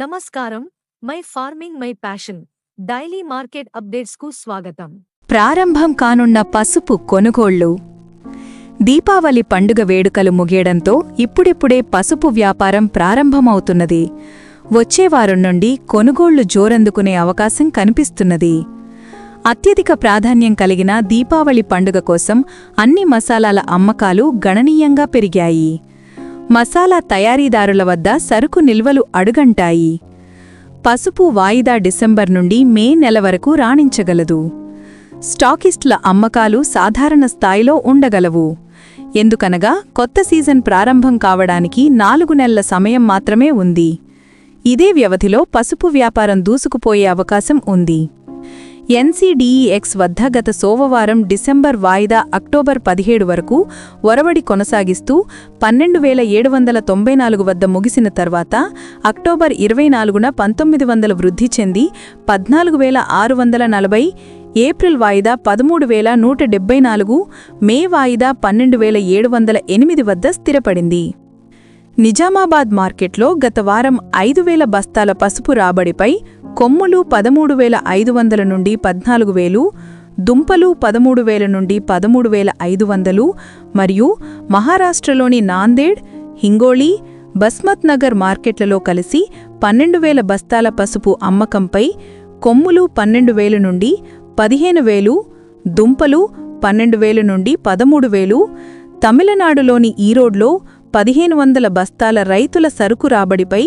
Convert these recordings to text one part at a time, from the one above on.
నమస్కారం. My farming my passion. Daily market అప్డేట్స్కు స్వాగతం. ప్రారంభం కానున్న పసుపు కొనుగోళ్ళు. దీపావళి పండుగ వేడుకలు ముగియడంతో ఇప్పుడిప్పుడే పసుపు వ్యాపారం ప్రారంభమవుతున్నది. వచ్చే వారం నుండి కొనుగోళ్ళు జోరందుకునే అవకాశం కనిపిస్తున్నది. అత్యధిక ప్రాధాన్యం కలిగిన దీపావళి పండుగ కోసం అన్ని మసాలాల అమ్మకాలు గణనీయంగా పెరిగాయి. మసాలా తయారీదారుల వద్ద సరుకు నిల్వలు అడుగంటాయి. పసుపు వాయిదా డిసెంబర్ నుండి మే నెల వరకు రాణించగలదు. స్టాకిస్ట్ల అమ్మకాలు సాధారణ స్థాయిలో ఉండగలవు. ఎందుకనగా కొత్త సీజన్ ప్రారంభం కావడానికి నాలుగు నెలల సమయం మాత్రమే ఉంది. ఇదే వ్యవధిలో పసుపు వ్యాపారం దూసుకుపోయే అవకాశం ఉంది. ఎన్సీడీఈఎక్స్ వద్ద గత సోమవారం డిసెంబర్ వాయిదా అక్టోబర్ పదిహేడు వరకు ఒరవడి కొనసాగిస్తూ పన్నెండు వేల ఏడు వందల తొంభై నాలుగు వద్ద ముగిసిన తర్వాత అక్టోబర్ ఇరవై నాలుగున పంతొమ్మిది వందల వృద్ధి చెంది పద్నాలుగు వేల ఆరు వందల నలభై ఏప్రిల్ వాయిదా పదమూడు వేల నూట డెబ్బై నాలుగు మే వాయిదా పన్నెండు వేల ఏడు వందల ఎనిమిది వద్ద స్థిరపడింది. నిజామాబాద్ మార్కెట్లో గత వారం ఐదు వేల బస్తాల పసుపు రాబడిపై కొమ్ములు పదమూడు వేల ఐదు వందల నుండి పద్నాలుగు వేలు దుంపలు పదమూడు వేల నుండి పదమూడు వేల ఐదు వందలు మరియు మహారాష్ట్రలోని నాందేడ్ హింగోళి బస్మత్ నగర్ మార్కెట్లలో కలిసి పన్నెండు వేల బస్తాల పసుపు అమ్మకంపై కొమ్ములు పన్నెండు వేలు నుండి పదిహేను వేలు దుంపలు పన్నెండు వేలు నుండి పదమూడు వేలు తమిళనాడులోని ఈరోడ్లో పదిహేను వందల బస్తాల రైతుల సరుకు రాబడిపై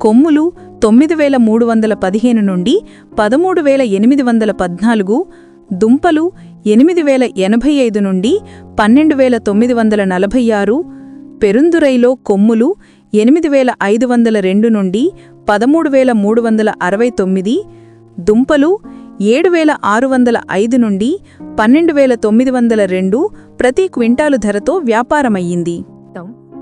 కొమ్ములు తొమ్మిది వేల మూడు వందల పదిహేను నుండి పదమూడు వేల ఎనిమిది వందల పద్నాలుగు దుంపలు ఎనిమిది వేల ఎనభై ఐదు నుండి పన్నెండు వేల తొమ్మిది వందల నలభై ఆరు పెరుందురైలో కొమ్ములు ఎనిమిది వేల ఐదు వందల రెండు నుండి పదమూడు వేల మూడు వందల అరవై తొమ్మిది దుంపలు ఏడు వేల ఆరు వందల ఐదు నుండి పన్నెండు వేల తొమ్మిది వందల రెండు ప్రతి క్వింటాలు ధరతో వ్యాపారమయ్యింది.